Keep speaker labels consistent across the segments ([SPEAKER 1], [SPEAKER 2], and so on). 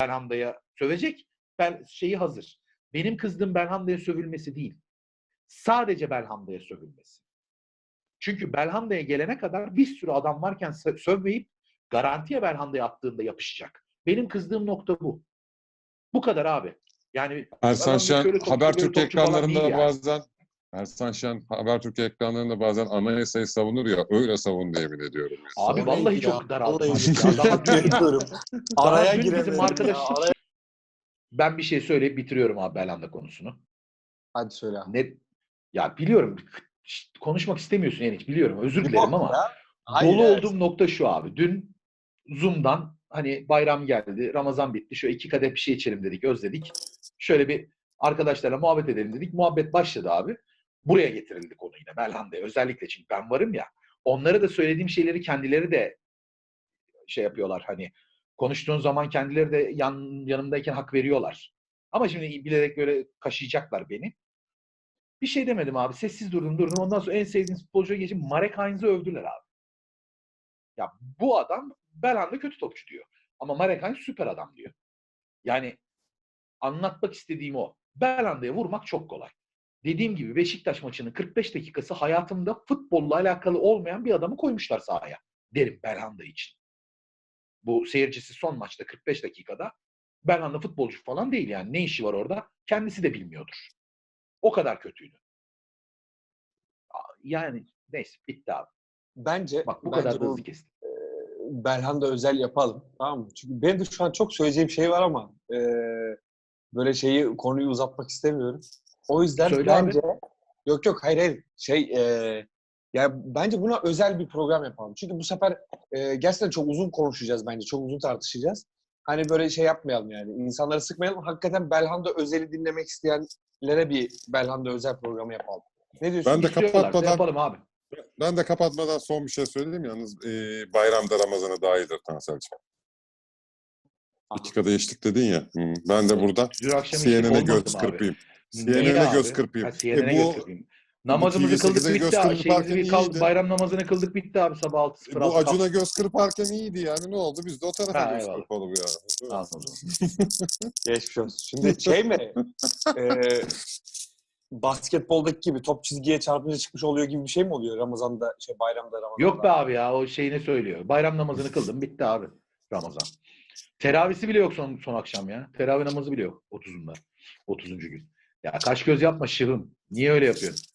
[SPEAKER 1] Belhanda'ya sövecek. Ben şeyi hazır. Benim kızdığım Belhanda'ya sövülmesi değil. Sadece Belhanda'ya sövülmesi. Çünkü Belhanda'ya gelene kadar bir sürü adam varken sö- sövmeyip garantiye Belhanda'ya attığında yapışacak. Benim kızdığım nokta bu. Bu kadar abi. Yani
[SPEAKER 2] Ersan Şen Habertürk ekranlarında
[SPEAKER 1] yani.
[SPEAKER 2] bazen Ersan Şen Habertürk ekranlarında bazen anayasayı savunur ya öyle savundu yemin ediyorum. ya.
[SPEAKER 1] Abi
[SPEAKER 3] Sonra
[SPEAKER 1] vallahi
[SPEAKER 3] ya,
[SPEAKER 1] çok daraldım.
[SPEAKER 3] Araya
[SPEAKER 1] bizim arkadaş
[SPEAKER 3] araya-
[SPEAKER 1] ben bir şey söyleyip bitiriyorum abi Belhanda konusunu.
[SPEAKER 3] Hadi söyle abi.
[SPEAKER 1] Ne ya biliyorum konuşmak istemiyorsun yani hiç biliyorum. Özür dilerim ama.
[SPEAKER 3] Hayır,
[SPEAKER 1] dolu
[SPEAKER 3] evet.
[SPEAKER 1] olduğum nokta şu abi. Dün Zoom'dan hani bayram geldi, Ramazan bitti. Şöyle iki kadeh bir şey içelim dedik, özledik. Şöyle bir arkadaşlarla muhabbet edelim dedik. Muhabbet başladı abi. Buraya getirildi konu yine Belhanda'ya. Özellikle çünkü ben varım ya. Onlara da söylediğim şeyleri kendileri de şey yapıyorlar hani konuştuğun zaman kendileri de yan, yanımdayken hak veriyorlar. Ama şimdi bilerek böyle kaşıyacaklar beni. Bir şey demedim abi. Sessiz durdum durdum. Ondan sonra en sevdiğim futbolcuya geçip Marek Heinz'i övdüler abi. Ya bu adam Belhanda kötü topçu diyor. Ama Marek Heinz süper adam diyor. Yani anlatmak istediğim o. Belhanda'ya vurmak çok kolay. Dediğim gibi Beşiktaş maçının 45 dakikası hayatımda futbolla alakalı olmayan bir adamı koymuşlar sahaya. Derim Belhanda için. Bu seyircisi son maçta 45 dakikada Belhanda futbolcu falan değil yani. Ne işi var orada? Kendisi de bilmiyordur. O kadar kötüydü. Yani neyse bitti abi.
[SPEAKER 3] Bence,
[SPEAKER 1] Bak bu
[SPEAKER 3] bence
[SPEAKER 1] kadar hızlı kestim.
[SPEAKER 3] Belhanda özel yapalım. Tamam mı? Çünkü benim de şu an çok söyleyeceğim şey var ama e, böyle şeyi konuyu uzatmak istemiyorum. O yüzden
[SPEAKER 1] Söyle abi.
[SPEAKER 3] bence yok yok hayır hayır şey e, ya bence buna özel bir program yapalım. Çünkü bu sefer e, gerçekten çok uzun konuşacağız bence. Çok uzun tartışacağız. Hani böyle şey yapmayalım yani. İnsanları sıkmayalım. Hakikaten Belhanda özeli dinlemek isteyenlere bir Belhanda özel programı yapalım. Ne diyorsun?
[SPEAKER 2] Ben de kapatmadan
[SPEAKER 1] yapalım abi.
[SPEAKER 2] ben de kapatmadan son bir şey söyleyeyim yalnız e, bayramda Ramazan'a dahildir Tanselciğim. İki kadeh içtik dedin ya. Hı, Ben de burada CNN'e göz kırpayım. CNN'e göz kırpayım.
[SPEAKER 1] Ha, CNN'e
[SPEAKER 2] E,
[SPEAKER 1] göz
[SPEAKER 2] bu-
[SPEAKER 1] kırpayım. Namazımızı
[SPEAKER 2] TV8'e
[SPEAKER 1] kıldık
[SPEAKER 2] göz
[SPEAKER 1] bitti abi. Şeyimizi bir kal, bayram namazını kıldık bitti abi sabah 6
[SPEAKER 2] E, bu Acun'a göz kırparken iyiydi yani ne oldu? Biz de o tarafa
[SPEAKER 1] Ha,
[SPEAKER 2] göz
[SPEAKER 1] eyvallah.
[SPEAKER 2] kırpalım ya.
[SPEAKER 1] Anladım.
[SPEAKER 3] Geçmiş olsun. Şimdi şey mi? e, basketboldaki gibi top çizgiye çarpınca çıkmış oluyor gibi bir şey mi oluyor Ramazan'da, şey bayramda Ramazan'da?
[SPEAKER 1] Yok be abi ya o şeyini söylüyor. Bayram namazını kıldım bitti abi Ramazan. Teravisi bile yok son, son akşam ya. Teravih namazı bile yok 30'unda. 30. gün. Ya kaş göz yapma şırın. Niye öyle yapıyorsun?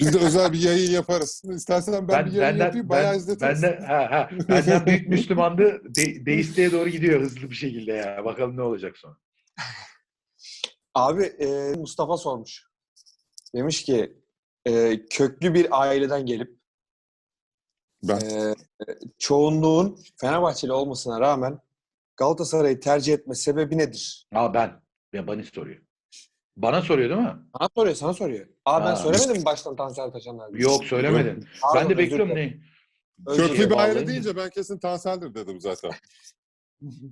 [SPEAKER 2] Biz de özel bir yayın yaparız. İstersen ben, bir yayın yapayım bayağı
[SPEAKER 1] ben,
[SPEAKER 2] izletiriz.
[SPEAKER 1] benden, ha, ha, benden büyük Müslümandı de, deisteye doğru gidiyor hızlı bir şekilde ya. Bakalım ne olacak sonra.
[SPEAKER 3] Abi e, Mustafa sormuş. Demiş ki e, köklü bir aileden gelip
[SPEAKER 2] Ben
[SPEAKER 3] e, çoğunluğun Fenerbahçeli olmasına rağmen Galatasaray'ı tercih etme sebebi nedir?
[SPEAKER 1] Aa ben. Ya bana soruyor. Bana soruyor değil mi?
[SPEAKER 3] Sana soruyor, sana soruyor. Aa ben
[SPEAKER 1] Ha.
[SPEAKER 3] söylemedim mi baştan Tansel Taşanlar?
[SPEAKER 1] Yok söylemedin.
[SPEAKER 3] Pardon,
[SPEAKER 1] ben de
[SPEAKER 3] özür
[SPEAKER 1] bekliyorum
[SPEAKER 3] dilerim.
[SPEAKER 1] ne?
[SPEAKER 3] Özür
[SPEAKER 2] köklü bir aile deyince ben kesin Tansel'dir dedim zaten.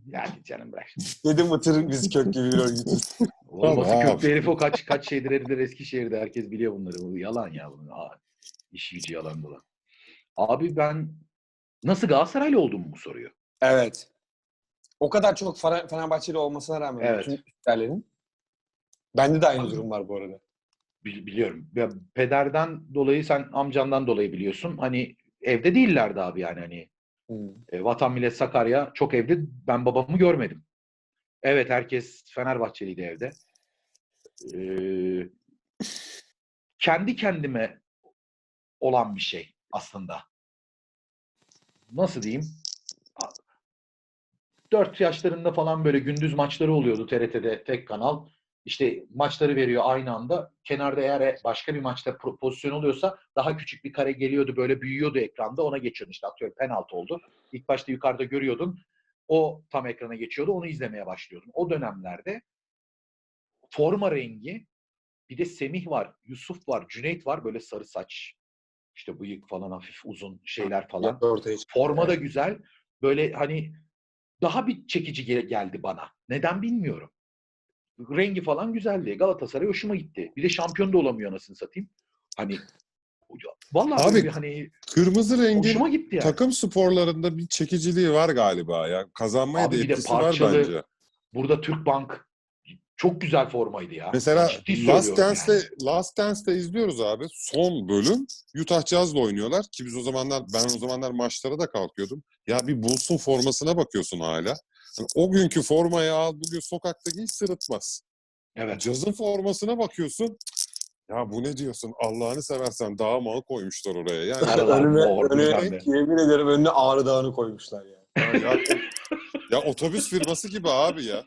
[SPEAKER 1] Yani canım bırak.
[SPEAKER 3] Dedim Mıtır biz köklü bir örgütüz.
[SPEAKER 1] Olması
[SPEAKER 2] Tamam.
[SPEAKER 1] köklü herif o kaç kaç şeydir herifler Eskişehir'de herkes biliyor bunları. Bu yalan ya bunun. Aa, iş gücü yalan dolan. Abi ben nasıl Galatasaraylı olduğumu mu soruyor?
[SPEAKER 3] evet. O kadar çok Fener- Fenerbahçeli olmasına rağmen
[SPEAKER 1] Evet.
[SPEAKER 3] bütün Türklerlerin. Bende de aynı durum var bu arada.
[SPEAKER 1] Bil- biliyorum. Ya, pederden dolayı sen amcandan dolayı biliyorsun. Hani evde değillerdi abi yani hani.
[SPEAKER 3] Hmm.
[SPEAKER 1] E, Vatan Millet Sakarya çok evde ben babamı görmedim. Evet herkes Fenerbahçeliydi evde. Ee, kendi kendime olan bir şey aslında. Nasıl diyeyim? 4 yaşlarında falan böyle gündüz maçları oluyordu TRT'de tek kanal. İşte maçları veriyor aynı anda. Kenarda eğer başka bir maçta pozisyon oluyorsa daha küçük bir kare geliyordu böyle büyüyordu ekranda ona geçiyordun işte atıyorum penaltı oldu. İlk başta yukarıda görüyordun. O tam ekrana geçiyordu. Onu izlemeye başlıyordun. O dönemlerde forma rengi bir de Semih var, Yusuf var, Cüneyt var böyle sarı saç. işte bıyık falan hafif uzun şeyler falan. Forma da güzel. Böyle hani daha bir çekici gel- geldi bana. Neden bilmiyorum. Rengi falan güzeldi. Galatasaray hoşuma gitti. Bir de şampiyon da olamıyor anasını satayım. Hani vallahi
[SPEAKER 2] Abi,
[SPEAKER 1] böyle hani
[SPEAKER 2] Kırmızı rengin
[SPEAKER 1] hoşuma gitti yani.
[SPEAKER 2] takım sporlarında bir çekiciliği var galiba ya. Kazanmaya
[SPEAKER 1] Abi
[SPEAKER 2] da
[SPEAKER 1] bir de
[SPEAKER 2] etkisi var bence.
[SPEAKER 1] Burada Türk Bank çok güzel formaydı ya.
[SPEAKER 2] Mesela Last Dance'te
[SPEAKER 1] yani.
[SPEAKER 2] Last Dance'te izliyoruz abi. Son bölüm Utah Jazz'la oynuyorlar ki biz o zamanlar ben o zamanlar maçlara da kalkıyordum. Ya bir Bulls'un formasına bakıyorsun hala. Hani o günkü formayı al bugün sokakta giy sırıtmaz.
[SPEAKER 1] Evet.
[SPEAKER 2] Jazz'ın formasına bakıyorsun. Ya bu ne diyorsun? Allah'ını seversen dağa mal koymuşlar oraya. Yani
[SPEAKER 3] önüme
[SPEAKER 1] bilmem
[SPEAKER 3] yemin ederim önüne Ağrı Dağı'nı koymuşlar ya.
[SPEAKER 2] Ya, ya, ya otobüs firması gibi abi ya.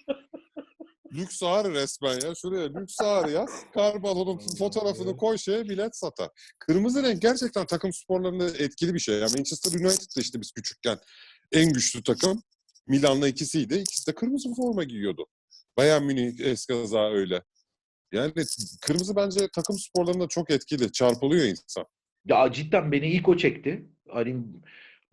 [SPEAKER 2] Lüks ağrı resmen ya. Şuraya lüks ağrı ya. Kar balonun fotoğrafını koy şeye bilet satar. Kırmızı renk gerçekten takım sporlarında etkili bir şey. Ya Manchester United'da işte biz küçükken en güçlü takım. Milan'la ikisiydi. İkisi de kırmızı forma giyiyordu. Bayern Münih eskaza öyle. Yani kırmızı bence takım sporlarında çok etkili. Çarpılıyor insan.
[SPEAKER 1] Ya cidden beni ilk o çekti. Hani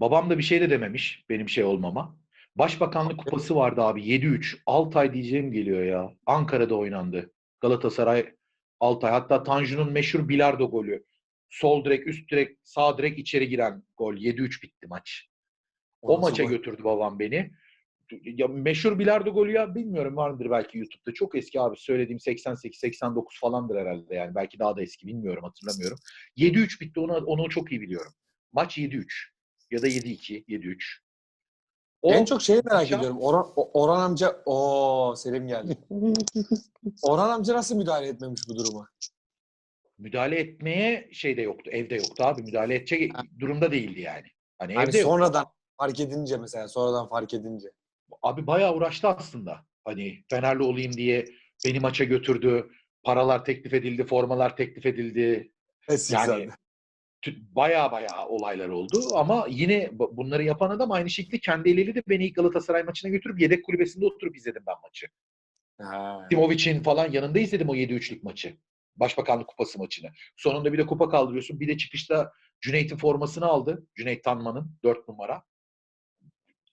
[SPEAKER 1] babam da bir şey de dememiş benim şey olmama. Başbakanlık kupası vardı abi 7-3. Altay diyeceğim geliyor ya. Ankara'da oynandı. Galatasaray Altay. Hatta Tanju'nun meşhur bilardo golü. Sol direk, üst direk, sağ direk içeri giren gol. 7-3 bitti maç. O
[SPEAKER 3] Ondan
[SPEAKER 1] maça
[SPEAKER 3] sonra-
[SPEAKER 1] götürdü babam beni. Ya meşhur bilardo golü ya bilmiyorum vardır belki YouTube'da. Çok eski abi söylediğim 88-89 falandır herhalde yani. Belki daha da eski bilmiyorum hatırlamıyorum. 7-3 bitti onu, onu çok iyi biliyorum. Maç 7-3 ya da 7-2, 7-3. O
[SPEAKER 3] En çok şeyi merak ediyorum. Orhan, Orhan amca, o Selim geldi. Orhan amca nasıl müdahale etmemiş bu duruma?
[SPEAKER 1] müdahale etmeye şey de yoktu. Evde yoktu abi. Müdahale edecek durumda değildi yani. Hani
[SPEAKER 3] Hani
[SPEAKER 1] evde
[SPEAKER 3] sonradan fark edince mesela, sonradan fark edince.
[SPEAKER 1] Abi bayağı uğraştı aslında. Hani Fenerli olayım diye beni maça götürdü. Paralar teklif edildi, formalar teklif edildi.
[SPEAKER 3] Eski
[SPEAKER 1] Yani
[SPEAKER 3] zaten.
[SPEAKER 1] Bayağı bayağı olaylar oldu ama yine bu- bunları yapan adam aynı şekilde kendi eliyle de beni ilk Galatasaray maçına götürüp yedek kulübesinde oturup izledim ben maçı.
[SPEAKER 3] Ha.
[SPEAKER 1] Simovic'in falan yanında izledim o 7-3'lük maçı. Başbakanlık kupası maçını. Sonunda bir de kupa kaldırıyorsun. Bir de çıkışta Cüneyt'in formasını aldı. Cüneyt Tanman'ın 4 numara.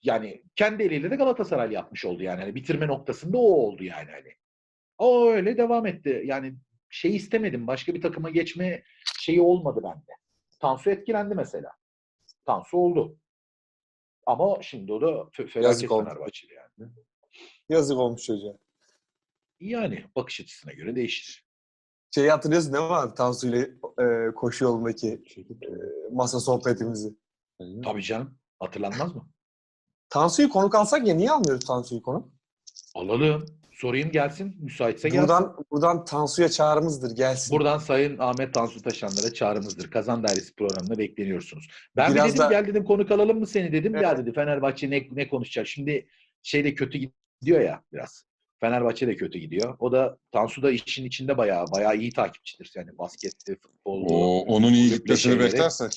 [SPEAKER 1] Yani kendi eliyle de Galatasaray yapmış oldu yani. Hani bitirme noktasında o oldu yani hani. O öyle devam etti. Yani şey istemedim. Başka bir takıma geçme şeyi olmadı bende. Tansu etkilendi mesela. Tansu oldu. Ama şimdi o da fe- felaket
[SPEAKER 3] Yazık.
[SPEAKER 1] Fenerbahçeli yani.
[SPEAKER 3] Yazık olmuş çocuğa.
[SPEAKER 1] Yani bakış açısına göre değişir.
[SPEAKER 3] Şeyi hatırlıyorsun değil mi abi? Tansu ile e, koşu yolundaki e, masa sohbetimizi.
[SPEAKER 1] Tabii canım. Hatırlanmaz mı?
[SPEAKER 3] Tansu'yu konuk alsak ya niye almıyoruz Tansu'yu konuk?
[SPEAKER 1] Alalım. Sorayım gelsin. Müsaitse gelsin.
[SPEAKER 3] Buradan buradan Tansu'ya çağrımızdır gelsin.
[SPEAKER 1] Buradan Sayın Ahmet Tansu Taşanlar'a çağrımızdır. Kazan Dairesi programına bekleniyorsunuz. Ben bir
[SPEAKER 3] Biraz
[SPEAKER 1] dedim
[SPEAKER 3] da-
[SPEAKER 1] gel dedim konuk alalım mı seni dedim. Ya
[SPEAKER 3] Evet.
[SPEAKER 1] dedi Fenerbahçe ne, ne konuşacak? Şimdi şey de kötü gidiyor ya biraz. Fenerbahçe de kötü gidiyor. O da Tansu da işin içinde bayağı bayağı iyi takipçidir. Yani baskette, futbolda.
[SPEAKER 2] O, onun iyi gitmesini beklersek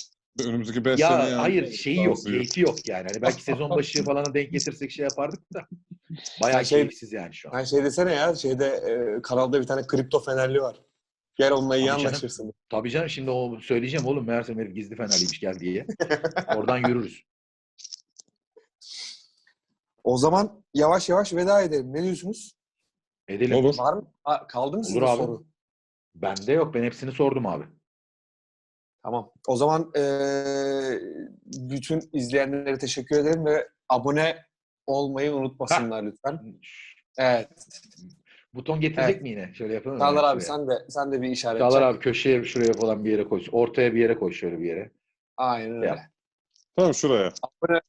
[SPEAKER 2] önümüzdeki 5 sene
[SPEAKER 1] Ya
[SPEAKER 2] yani.
[SPEAKER 1] hayır şeyi yok, keyfi yok yani. Hani belki sezon başı falan denk getirsek şey yapardık da. Bayağı
[SPEAKER 3] Ya şey-
[SPEAKER 1] keyifsiz yani şu an.
[SPEAKER 3] Yani şey desene ya şeyde e, kanalda bir tane kripto fenerli var. Gel onunla iyi
[SPEAKER 1] Tabii canım.
[SPEAKER 3] anlaşırsın.
[SPEAKER 1] Tabii canım şimdi o söyleyeceğim oğlum meğerse herif gizli fenerliymiş gel diye. Oradan yürürüz.
[SPEAKER 3] O zaman yavaş yavaş veda edelim. Ne diyorsunuz?
[SPEAKER 1] Edelim.
[SPEAKER 2] Olur.
[SPEAKER 3] Var mı? Kaldı mı
[SPEAKER 1] Olur abi.
[SPEAKER 3] soru?
[SPEAKER 1] Bende yok. Ben hepsini sordum abi.
[SPEAKER 3] Tamam. O zaman e, bütün izleyenlere teşekkür ederim ve abone olmayı unutmasınlar lütfen. Evet.
[SPEAKER 1] Buton getirecek
[SPEAKER 3] Evet.
[SPEAKER 1] mi yine? Şöyle yapalım. mı?
[SPEAKER 3] Çağlar abi
[SPEAKER 1] Şuraya.
[SPEAKER 3] sen de sen de bir işaret
[SPEAKER 1] Çağlar abi köşeye şuraya falan bir yere koy. Ortaya bir yere koy şöyle bir yere.
[SPEAKER 3] Aynen öyle.
[SPEAKER 1] Yap.
[SPEAKER 2] Tamam şuraya.
[SPEAKER 3] Ab-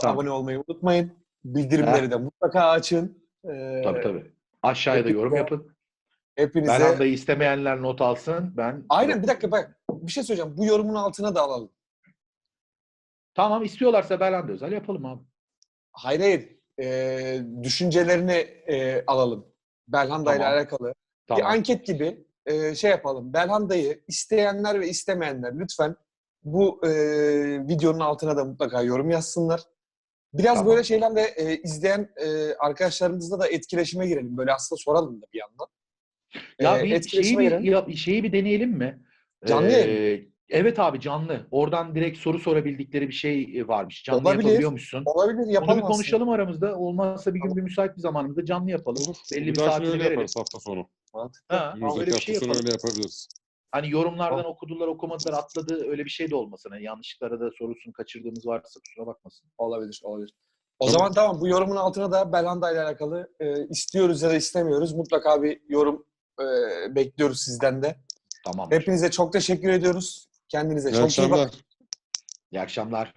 [SPEAKER 1] Tamam.
[SPEAKER 3] Abone olmayı unutmayın. Bildirimleri de mutlaka açın. Ee,
[SPEAKER 1] Tabii tabii. Aşağıya da yorum yapın.
[SPEAKER 3] Hepinize...
[SPEAKER 1] Belhanda'yı istemeyenler not alsın. Ben
[SPEAKER 3] Aynen bir dakika bak. Bir şey söyleyeceğim. Bu yorumun altına da alalım.
[SPEAKER 1] Tamam istiyorlarsa Belhanda özel yapalım abi.
[SPEAKER 3] Hayır hayır. Ee, düşüncelerini e, alalım. Belhanda ile
[SPEAKER 1] Tamam.
[SPEAKER 3] alakalı.
[SPEAKER 1] Tamam.
[SPEAKER 3] Bir anket gibi e, şey yapalım. Belhanda'yı isteyenler ve istemeyenler lütfen bu e, videonun altına da mutlaka yorum yazsınlar. Biraz
[SPEAKER 1] Tamam.
[SPEAKER 3] böyle şeylerle e, izleyen e, arkadaşlarımızla da etkileşime girelim. Böyle aslında soralım da bir yandan.
[SPEAKER 1] Ya
[SPEAKER 3] E,
[SPEAKER 1] bir şeyi bir, ya, şeyi bir deneyelim mi?
[SPEAKER 3] Canlı
[SPEAKER 1] Ee, Evet abi canlı. Oradan direkt soru sorabildikleri bir şey varmış. Canlı
[SPEAKER 3] Olabilir.
[SPEAKER 1] yapabiliyormuşsun.
[SPEAKER 3] Olabilir
[SPEAKER 1] Onu
[SPEAKER 3] yapalım
[SPEAKER 1] bir konuşalım aramızda. Olmazsa bir gün bir müsait bir zamanımızda canlı yapalım.
[SPEAKER 2] Olur.
[SPEAKER 1] Belli
[SPEAKER 2] bir
[SPEAKER 1] saatini
[SPEAKER 2] öyle
[SPEAKER 1] verelim.
[SPEAKER 2] yaparız hafta sonu.
[SPEAKER 3] Mantıklı.
[SPEAKER 1] Ha, öyle bir şey yapalım.
[SPEAKER 2] öyle yapabiliriz.
[SPEAKER 1] Hani yorumlardan okudular okumadılar atladı öyle bir şey de olmasın. Hani yanlışlıklara da sorusun kaçırdığımız varsa kusura bakmasın.
[SPEAKER 3] Olabilir, olabilir. O
[SPEAKER 2] Tamam.
[SPEAKER 3] zaman tamam bu yorumun altına da Belhanda ile alakalı e, istiyoruz ya da istemiyoruz. Mutlaka bir yorum e, bekliyoruz sizden de.
[SPEAKER 1] Tamam.
[SPEAKER 3] Hepinize çok teşekkür ediyoruz. Kendinize
[SPEAKER 2] İyi
[SPEAKER 3] çok iyi
[SPEAKER 2] akşamlar.
[SPEAKER 3] bakın.
[SPEAKER 1] İyi akşamlar.